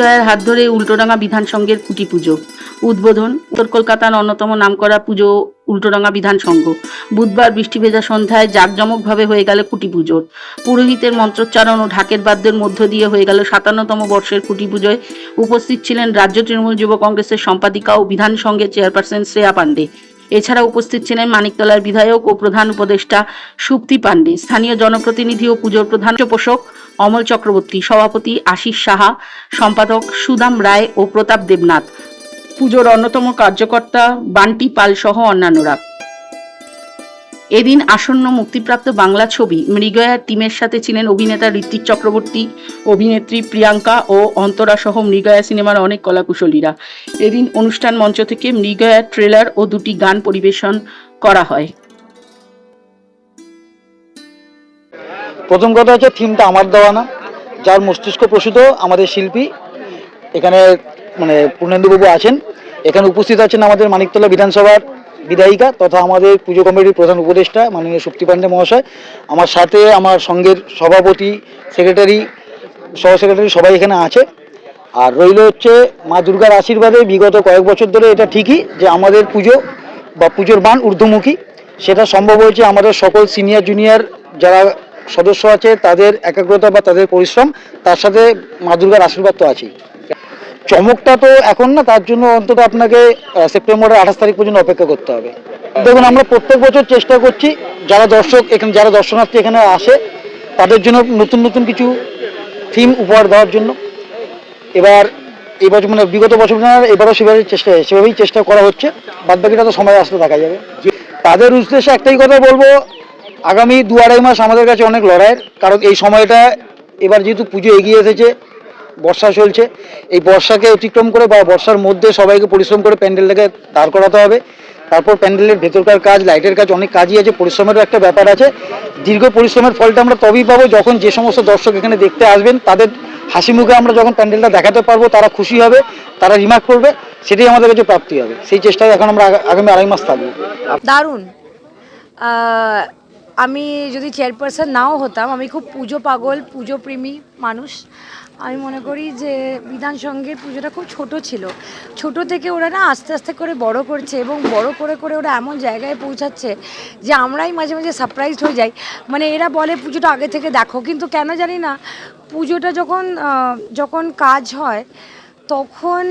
মৃগয়ার হাত ধরে উল্টোডাঙ্গা বিধান সংঘের কুটি পুজো। উদ্বোধন, উত্তর কলকাতার অন্যতম নামকরা পুজো উল্টোডাঙ্গা বিধান সংঘ বুধবার বৃষ্টি ভেজা সন্ধ্যায় জাঁকজমকভাবে হয়ে গেল কুটি পুজোর পুরোহিতের মন্ত্রোচ্চারণ ও ঢাকের বাদ্যের মধ্য দিয়ে হয়ে গেল সাতান্নতম বর্ষের কুটি পুজোয় উপস্থিত ছিলেন রাজ্য তৃণমূল যুব কংগ্রেসের সম্পাদিকা ও বিধান সংঘের চেয়ারপারসন শ্রেয়া পাণ্ডে। এছাড়া উপস্থিত ছিলেন মানিকতলার বিধায়ক ও প্রধান উপদেষ্টা সুপ্তি পাণ্ডে। স্থানীয় জনপ্রতিনিধি ও পুজোর প্রধান পোষক অমল চক্রবর্তী, সভাপতি আশিস সাহা, সম্পাদক সুদাম রায় ও প্রতাপ দেবনাথ। পুজোর অন্যতম কার্যকর্তা বান্টি পাল সহ অন্যান্যরা। এদিন আসন্ন মুক্তিপ্রাপ্ত বাংলা ছবি মৃগয়ার টিমের সাথে ছিলেন অভিনেতা ঋত্বিক চক্রবর্তী, অভিনেত্রী প্রিয়াঙ্কা ও অন্তরা সহ মৃগয়া সিনেমার অনেক কলাকুশলীরা। এদিন অনুষ্ঠান মঞ্চ থেকে মৃগয়ার ট্রেলার ও দুটি গান পরিবেশন করা হয়। প্রথম কথা হচ্ছে থিমটা আমার দেওয়া না। যার মস্তিষ্ক প্রসূত, আমাদের শিল্পী। এখানে মানে পূর্ণেন্দুবাবু আছেন। এখানে উপস্থিত আছেন আমাদের মানিকতলা বিধানসভার বিধায়িকা তথা আমাদের পুজো কমিটির প্রধান উপদেষ্টা মাননীয় শক্তি পাণ্ডে মহাশয়। আমার সাথে আমার সঙ্গের সভাপতি, সেক্রেটারি, সহ সেক্রেটারি সবাই এখানে আছে। আর রইল হচ্ছে মা দুর্গার আশীর্বাদে বিগত কয়েক বছর ধরে এটা ঠিকই যে আমাদের পুজো বা পুজোর বান ঊর্ধ্বমুখী। সেটা সম্ভব হয়েছে আমাদের সকল সিনিয়র জুনিয়র যারা সদস্য আছে, তাদের একাগ্রতা বা তাদের পরিশ্রম, তার সাথে মা দুর্গার আশীর্বাদ তো আছেই। চমকটা তো এখন না, তার জন্য অন্তত আপনাকে সেপ্টেম্বরের আঠাশ তারিখ পর্যন্ত অপেক্ষা করতে হবে। দেখুন, আমরা প্রত্যেক বছর চেষ্টা করছি, যারা দর্শক, এখানে যারা দর্শনার্থী এখানে আসে, তাদের জন্য নতুন নতুন কিছু থিম উপহার দেওয়ার জন্য। এবার, এই বছর মানে বিগত বছর এবারও সেভাবে চেষ্টা, সেভাবেই চেষ্টা করা হচ্ছে। বাদ বাকিটা তো সময় আসতে দেখা যাবে। তাদের উদ্দেশ্যে একটাই কথা বলব আগামী দু আড়াই মাস আমাদের কাছে অনেক লড়াইয়ের, কারণ এই সময়টা এবার যেহেতু পুজো এগিয়ে এসেছে, বর্ষা চলছে, এই বর্ষাকে অতিক্রম করে বা বর্ষার মধ্যে সবাইকে পরিশ্রম করে প্যান্ডেলটাকে দাঁড় করাতে হবে। তারপর প্যান্ডেলের ভেতরকার কাজ, লাইটের কাজ, অনেক কাজই আছে, পরিশ্রমেরও একটা ব্যাপার আছে। দীর্ঘ পরিশ্রমের ফলটা আমরা তবেই পাবো যখন যে সমস্ত দর্শক এখানে দেখতে আসবেন, তাদের হাসি মুখে আমরা যখন প্যান্ডেলটা দেখাতে পারব, তারা খুশি হবে, তারা রিমার্ক করবে, সেটাই আমাদের কাছে প্রাপ্তি হবে। সেই চেষ্টায় এখন আমরা আগামী আড়াই মাস থাকব। দারুণ। আমি যদি চেয়ারপারসন নাও হতাম, আমি খুব পুজো পাগল, পুজো প্রেমী মানুষ। আমি মনে করি যে বিধান সংঘের পুজোটা খুব ছোট ছিল। ছোট থেকে ওরা না আস্তে আস্তে করে বড় করছে এবং বড় করে করে ওরা এমন জায়গায় পৌঁছাচ্ছে যে আমরাই মাঝে মাঝে সারপ্রাইজড হয়ে যাই। মানে এরা বলে পুজোটা আগে থেকে দেখো, কিন্তু কেন জানি না, পুজোটা যখন যখন কাজ হয়, তখন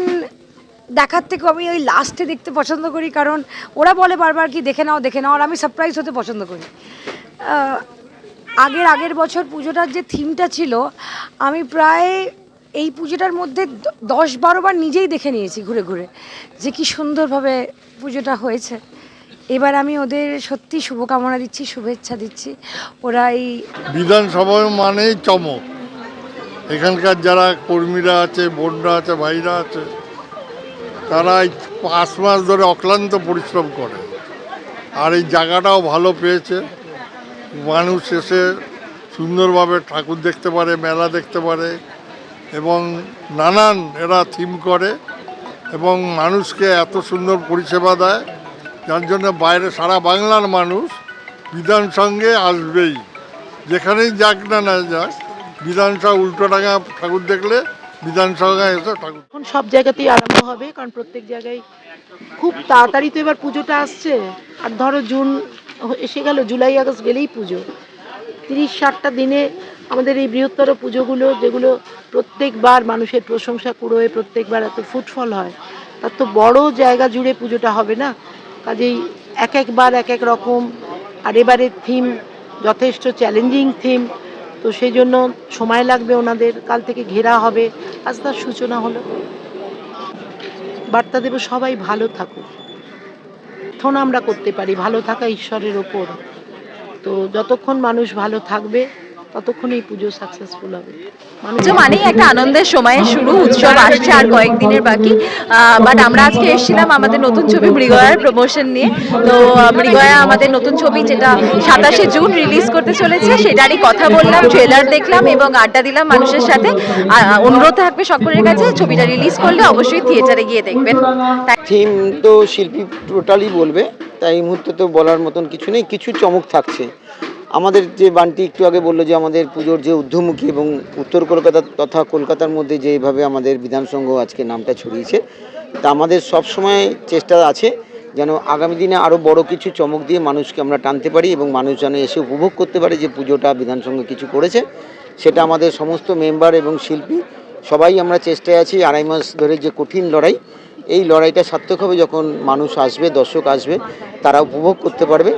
দেখার থেকে আমি ওই লাস্টে দেখতে পছন্দ করি, কারণ ওরা বলে বারবার কি দেখে নাও দেখে নাও, আর আমি সারপ্রাইজ হতে পছন্দ করি। আগের আগের বছর পুজোটার যে থিমটা ছিল, আমি প্রায় এই পুজোটার মধ্যে দশ বারো বার নিজেই দেখে নিয়েছি ঘুরে ঘুরে, যে কি সুন্দরভাবে পুজোটা হয়েছে। এবার আমি ওদের সত্যি শুভকামনা দিচ্ছি, শুভেচ্ছা দিচ্ছি। ওরা এই বিধানসভা মানেই চমক। এখানকার যারা কর্মীরা আছে, বোনরা আছে, ভাইরা আছে, তারা এই পাঁচ মাস ধরে অক্লান্ত পরিশ্রম করে। আর এই জায়গাটাও ভালো পেয়েছে। মানুষ এসে সুন্দরভাবে ঠাকুর দেখতে পারে, মেলা দেখতে পারে এবং নানান এরা থিম করে এবং মানুষকে এত সুন্দর পরিষেবা দেয়। যার জন্য বাইরে সারা বাংলার মানুষ বিধান সঙ্গে আসবেই। যেখানেই যাক না না যাক, বিধানসভা উল্টোডাঙা ঠাকুর দেখলে বিধানসভায় এসে ঠাকুর এখন সব জায়গাতেই আরম্ভ হবে, কারণ প্রত্যেক জায়গায় খুব তাড়াতাড়ি তো এবার পুজোটা আসছে। আর ধরো জুন এসে গেল, জুলাই আগস্ট গেলেই পুজো। তিরিশ ষাটটা দিনে আমাদের এই বৃহত্তর পুজোগুলো, যেগুলো প্রত্যেকবার মানুষের প্রশংসা কুড়োয়, প্রত্যেকবার এত ফুটফল হয়, তার তো বড় জায়গা জুড়ে পুজোটা হবে না। কাজেই এক একবার এক এক রকম, আর এবারের থিম যথেষ্ট চ্যালেঞ্জিং থিম তো সেই জন্য সময় লাগবে ওনাদের, কাল থেকে ঘেরা হবে, আজ তার সূচনা হলো। বার্তা দেব সবাই ভালো থাকুক। এখন আমরা করতে পারি ভালো থাকা ঈশ্বরের ওপর। তো যতক্ষণ মানুষ ভালো থাকবে ততক্ষণ এই পুজো সাকসেসফুল হবে। পুজো মানেই একটা আনন্দের সময়ের শুরু উৎসব আসছে আর কয়েকদিনের বাকি। বাট আমরা আজকে এসেছিলাম আমাদের নতুন ছবি মৃগয়ার প্রমোশন নিয়ে। তো মৃগয়া আমাদের নতুন ছবি যেটা সাতাশে জুন রিলিজ করতে চলেছে সেটারই কথা বললাম ট্রেলার দেখলাম এবং আড্ডা দিলাম মানুষের সাথে। অনুরোধ থাকবে সকলের কাছে ছবিটা রিলিজ করলে অবশ্যই থিয়েটারে গিয়ে দেখবেন। থিম তো শিল্পী টোটালি বলবে তাই এই মুহূর্তে তো বলার মতন কিছু নেই কিছু চমক থাকছে। আমাদের যে বানটি একটু আগে বলল যে আমাদের পুজোর যে ঊর্ধ্বমুখী এবং উত্তর কলকাতা তথা কলকাতার মধ্যে যেভাবে আমাদের বিধানসংঘ আজকে নামটা ছড়িয়েছে, তা আমাদের সবসময় চেষ্টা আছে যেন আগামী দিনে আরও বড় কিছু চমক দিয়ে মানুষকে আমরা টানতে পারি এবং মানুষ যেন এসে উপভোগ করতে পারে যে পুজোটা বিধানসংঘ কিছু করেছে। সেটা আমাদের সমস্ত মেম্বার এবং শিল্পী সবাই আমরা চেষ্টায় আছি আড়াই মাস ধরে যে কঠিন লড়াই, এই লড়াইটা সার্থক হবে যখন মানুষ আসবে, দর্শক আসবে, তারা উপভোগ করতে পারবে।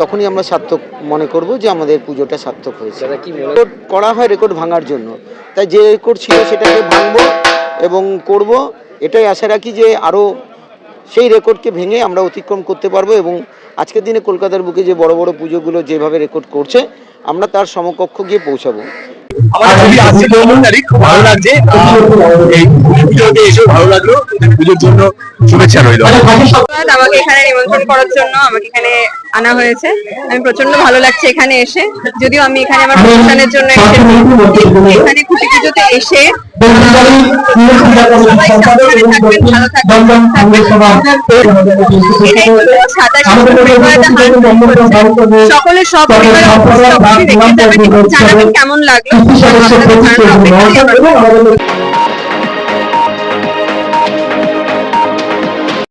তখনই আমরা সার্থক মনে করব যে আমাদের পুজোটা সার্থক হয়েছে। রেকর্ড করা হয় রেকর্ড ভাঙার জন্য। তাই যে রেকর্ড ছিল সেটাকে ভাঙব এবং করব এটাই আশা রাখি যে আরও সেই রেকর্ডকে ভেঙে আমরা অতিক্রম করতে পারব এবং আজকের দিনে কলকাতার বুকে যে বড় বড় পুজোগুলো যেভাবে রেকর্ড করছে আমরা তার সমকক্ষ গিয়ে পৌঁছাবো। আমার ছবি আসছে পনেরো তারিখ ভালো লাগছে এই পুজোতে এসেও ভালো লাগল পুজোর জন্য শুভেচ্ছা রইল। আমাকে এখানে নিমন্ত্রণ করার জন্য আমাকে এখানে আনা হয়েছে। আমি প্রচণ্ড ভালো লাগছে এখানে এসে। যদিও আমি এখানে আমার অনুষ্ঠানের জন্য এখানে খুশি পুজোতে এসে। সকলে সব কেমন লাগল। 你不晓得是红色的吗我上次看